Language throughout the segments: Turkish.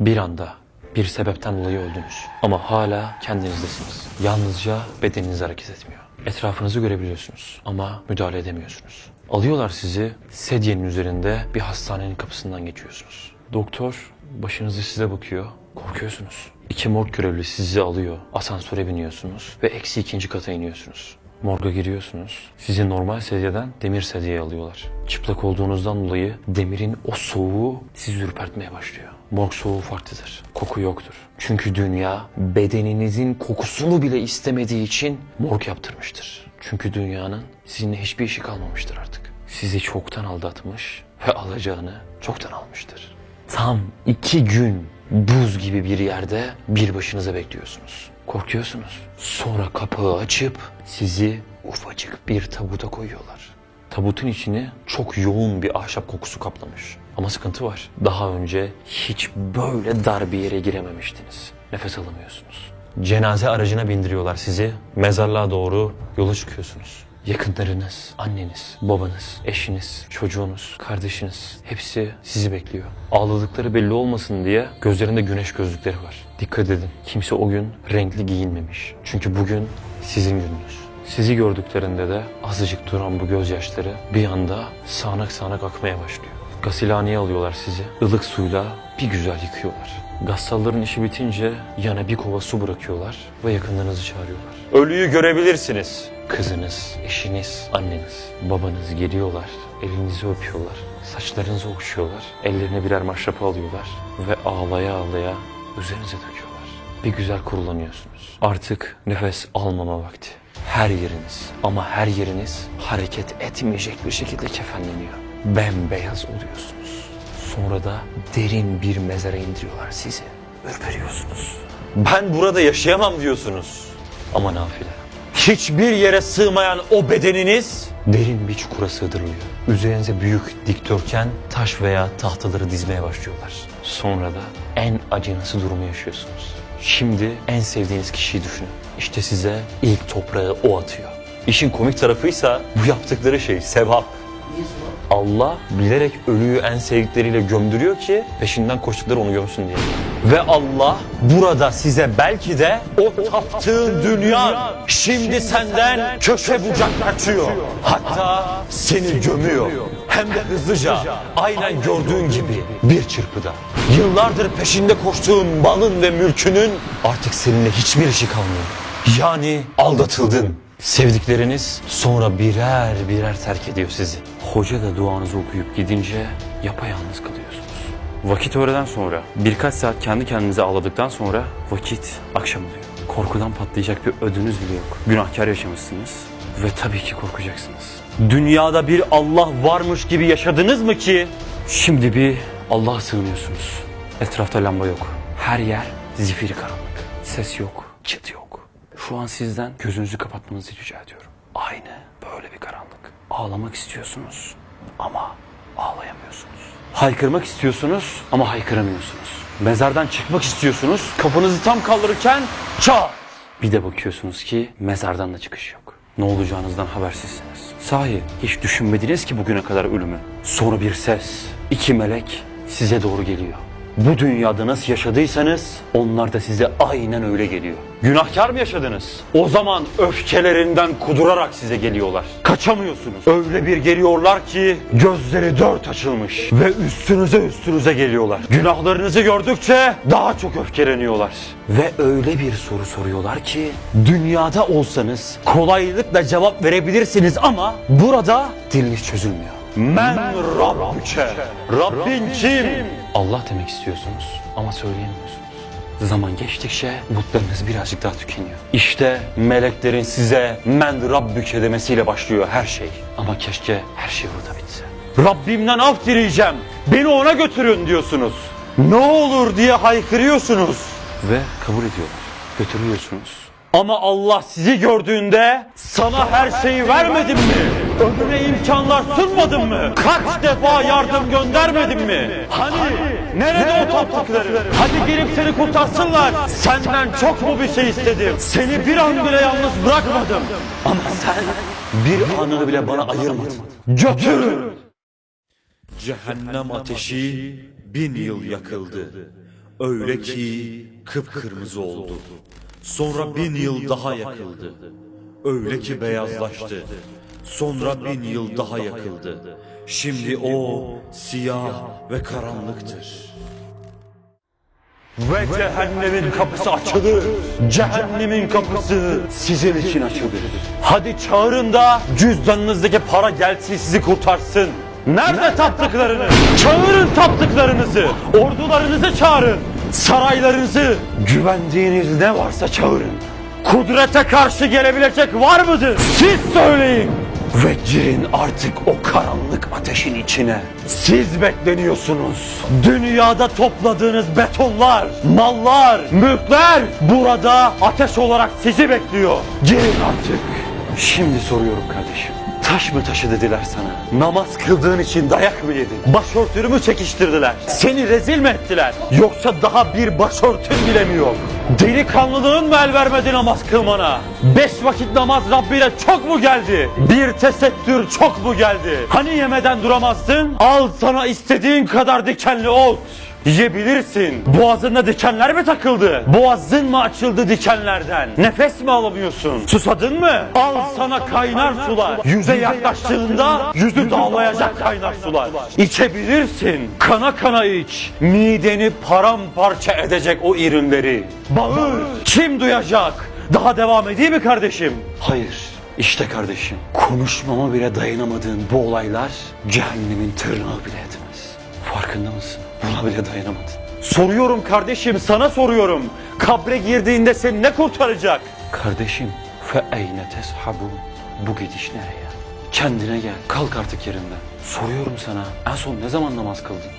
Bir anda bir sebepten dolayı öldünüz. Ama hala kendinizdesiniz. Yalnızca bedeniniz hareket etmiyor. Etrafınızı görebiliyorsunuz ama müdahale edemiyorsunuz. Alıyorlar sizi sedyenin üzerinde bir hastanenin kapısından geçiyorsunuz. Doktor başınızı size bakıyor. Korkuyorsunuz. İki morg görevlisi sizi alıyor. Asansöre biniyorsunuz ve eksi ikinci kata iniyorsunuz. Morga giriyorsunuz. Sizi normal sedyeden demir sedyeye alıyorlar. Çıplak olduğunuzdan dolayı demirin o soğuğu sizi ürpertmeye başlıyor. Morg soğuğu farklıdır. Koku yoktur. Çünkü dünya bedeninizin kokusunu bile istemediği için morg yaptırmıştır. Çünkü dünyanın sizinle hiçbir işi kalmamıştır artık. Sizi çoktan aldatmış ve alacağını çoktan almıştır. Tam iki gün buz gibi bir yerde bir başınıza bekliyorsunuz. Korkuyorsunuz. Sonra kapağı açıp sizi ufacık bir tabuta koyuyorlar. Tabutun içini çok yoğun bir ahşap kokusu kaplamış. Ama sıkıntı var. Daha önce hiç böyle dar bir yere girememiştiniz. Nefes alamıyorsunuz. Cenaze aracına bindiriyorlar sizi. Mezarlığa doğru yola çıkıyorsunuz. Yakınlarınız, anneniz, babanız, eşiniz, çocuğunuz, kardeşiniz hepsi sizi bekliyor. Ağladıkları belli olmasın diye gözlerinde güneş gözlükleri var. Dikkat edin. Kimse o gün renkli giyinmemiş. Çünkü bugün sizin gününüz. Sizi gördüklerinde de azıcık duran bu gözyaşları bir anda sağanak sağanak akmaya başlıyor. Gasilhaneye alıyorlar sizi. ılık suyla bir güzel yıkıyorlar. Gassalların işi bitince yana bir kova su bırakıyorlar ve yakınlarınızı çağırıyorlar. Ölüyü görebilirsiniz. Kızınız, eşiniz, anneniz, babanız geliyorlar, elinizi öpüyorlar, saçlarınızı okşuyorlar, ellerine birer maşrapa alıyorlar ve ağlaya ağlaya üzerinize döküyorlar. Bir güzel kurulanıyorsunuz. Artık nefes almama vakti. Her yeriniz ama her yeriniz hareket etmeyecek bir şekilde kefenleniyor. Bembeyaz oluyorsunuz. Sonra da derin bir mezara indiriyorlar sizi. Ürperiyorsunuz. Ben burada yaşayamam diyorsunuz. Ama nafile. Hiçbir yere sığmayan o bedeniniz derin bir çukura sığdırılıyor. Üzerinize büyük dikdörtgen taş veya tahtaları dizmeye başlıyorlar. Sonra da en acınası durumu yaşıyorsunuz. Şimdi en sevdiğiniz kişiyi düşünün. İşte size ilk toprağı o atıyor. İşin komik tarafıysa bu yaptıkları şey sevap. Allah bilerek ölüyü en sevdikleriyle gömdürüyor ki peşinden koştukları onu gömsün diye. Ve Allah burada size belki de o taptığın dünya şimdi senden köşe bucak açıyor. Hatta seni gömüyor. Hem de hızlıca aynen gördüğün gibi bir çırpıda. Yıllardır peşinde koştuğun malın ve mülkünün artık seninle hiçbir işi kalmıyor. Yani aldatıldın. Sevdikleriniz sonra birer birer terk ediyor sizi. Hoca da duanızı okuyup gidince yapayalnız kalıyorsunuz. Vakit öğleden sonra birkaç saat kendi kendinize ağladıktan sonra vakit akşam oluyor. Korkudan patlayacak bir ödünüz bile yok. Günahkar yaşamışsınız ve tabii ki korkacaksınız. Dünyada bir Allah varmış gibi yaşadınız mı ki? Şimdi bir Allah'a sığınıyorsunuz. Etrafta lamba yok. Her yer zifiri karanlık. Ses yok, çıt yok. Şu an sizden gözünüzü kapatmanızı rica ediyorum. Aynı böyle bir karanlık. Ağlamak istiyorsunuz ama ağlayamıyorsunuz. Haykırmak istiyorsunuz ama haykıramıyorsunuz. Mezardan çıkmak istiyorsunuz. Kafanızı tam kaldırırken çat! Bir de bakıyorsunuz ki mezardan da çıkış yok. Ne olacağınızdan habersizsiniz. Sahi hiç düşünmediniz ki bugüne kadar ölümü. Sonra bir ses, iki melek size doğru geliyor. Bu dünyada nasıl yaşadıysanız onlar da size aynen öyle geliyor. Günahkar mı yaşadınız? O zaman öfkelerinden kudurarak size geliyorlar. Kaçamıyorsunuz. Öyle bir geliyorlar ki gözleri dört açılmış ve üstünüze üstünüze geliyorlar. Günahlarınızı gördükçe daha çok öfkeleniyorlar. Ve öyle bir soru soruyorlar ki dünyada olsanız kolaylıkla cevap verebilirsiniz ama burada diliniz çözülmüyor. Men Rabbüke. Rabbin kim? Allah demek istiyorsunuz ama söyleyemiyorsunuz. Zaman geçtikçe umutlarınız birazcık daha tükeniyor. İşte meleklerin size men Rabbüke demesiyle başlıyor her şey. Ama keşke her şey burada bitse. Rabbimden af dileyeceğim. Beni ona götürün diyorsunuz. Ne olur diye haykırıyorsunuz. Ve kabul ediyorlar. Götürüyorsunuz. Ama Allah sizi gördüğünde sana her şeyi vermedim mi? Önüne imkanlar sunmadım mı? Kaç defa yardım göndermedim mi? Hani? Nerede o taptıkları? Hadi gelip seni kurtarsınlar. Senden çok mu bir şey istedim? Seni bir an bile yalnız bırakmadım. Ama sen bir anını bile bana ayırmadın. Götürün. Cehennem ateşi bin yıl yakıldı. Öyle ki kıpkırmızı oldu. Sonra bin yıl daha yakıldı. Öyle ki beyazlaştı. Sonra bin yıl daha yakıldı. Şimdi o siyah ve karanlıktır. Ve cehennemin kapısı açılır. Cehennemin kapısı sizin için açılır. Hadi çağırın da cüzdanınızdaki para gelsin sizi kurtarsın. Nerede taptıklarını? Çağırın taptıklarınızı. Ordularınızı çağırın. Saraylarınızı. Güvendiğiniz ne varsa çağırın. Kudrete karşı gelebilecek var mıdır? Siz söyleyin. Ve girin artık o karanlık ateşin içine. Siz bekleniyorsunuz. Dünyada topladığınız betonlar, mallar, mülkler burada ateş olarak sizi bekliyor. Girin artık. Şimdi soruyorum kardeşim. Taş mı taşı dediler sana? Namaz kıldığın için dayak mı yedin? Başörtünü mü çekiştirdiler? Seni rezil mi ettiler? Yoksa daha bir başörtün bile mi yok? Delikanlılığın mı el vermedi namaz kılmana? Beş vakit namaz Rabbine çok mu geldi? Bir tesettür çok mu geldi? Hani yemeden duramazdın? Al sana istediğin kadar dikenli ot. Yiyebilirsin. Boğazında dikenler mi takıldı? Boğazın mı açıldı dikenlerden? Nefes mi alamıyorsun? Susadın mı? Al sana kaynar sular. Yüze yaklaştığında yüzü dağlayacak kaynar sular. İçebilirsin. Kana kana iç. Mideni paramparça edecek o ürünleri. Bağır. Kim duyacak? Daha devam edeyim mi kardeşim? Hayır. İşte kardeşim. Konuşmama bile dayanamadığın bu olaylar cehennemin tırnağı bile etmez. Farkında mısın? Buna bile dayanamadın. Soruyorum kardeşim sana soruyorum. Kabre girdiğinde seni ne kurtaracak? Kardeşim fe eyne teshabun? Bu gidiş nereye? Kendine gel. Kalk artık yerinden. Soruyorum sana. En son ne zaman namaz kıldın?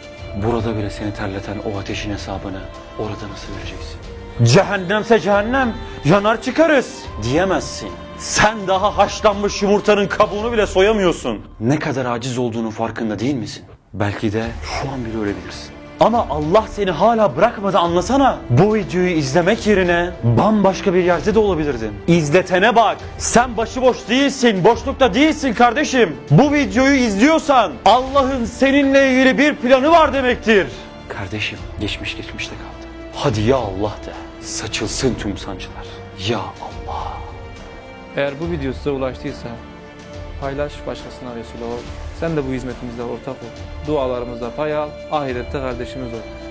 Burada bile seni terleten o ateşin hesabını orada nasıl vereceksin? Cehennemse cehennem, yanar çıkarız diyemezsin. Sen daha haşlanmış yumurtanın kabuğunu bile soyamıyorsun. Ne kadar aciz olduğunun farkında değil misin? Belki de şu an bile ölebilirsin. Ama Allah seni hala bırakmadı anlasana. Bu videoyu izlemek yerine bambaşka bir yerde de olabilirdin. İzletene bak. Sen başıboş değilsin, boşlukta değilsin kardeşim. Bu videoyu izliyorsan Allah'ın seninle ilgili bir planı var demektir. Kardeşim geçmiş geçmişte kaldı. Hadi ya Allah de. Saçılsın tüm sancılar. Ya Allah. Eğer bu video size ulaştıysa paylaş başkasına vesile ol. Sen de bu hizmetimizde ortak ol. Dualarımızda pay al, ahirette kardeşimiz ol.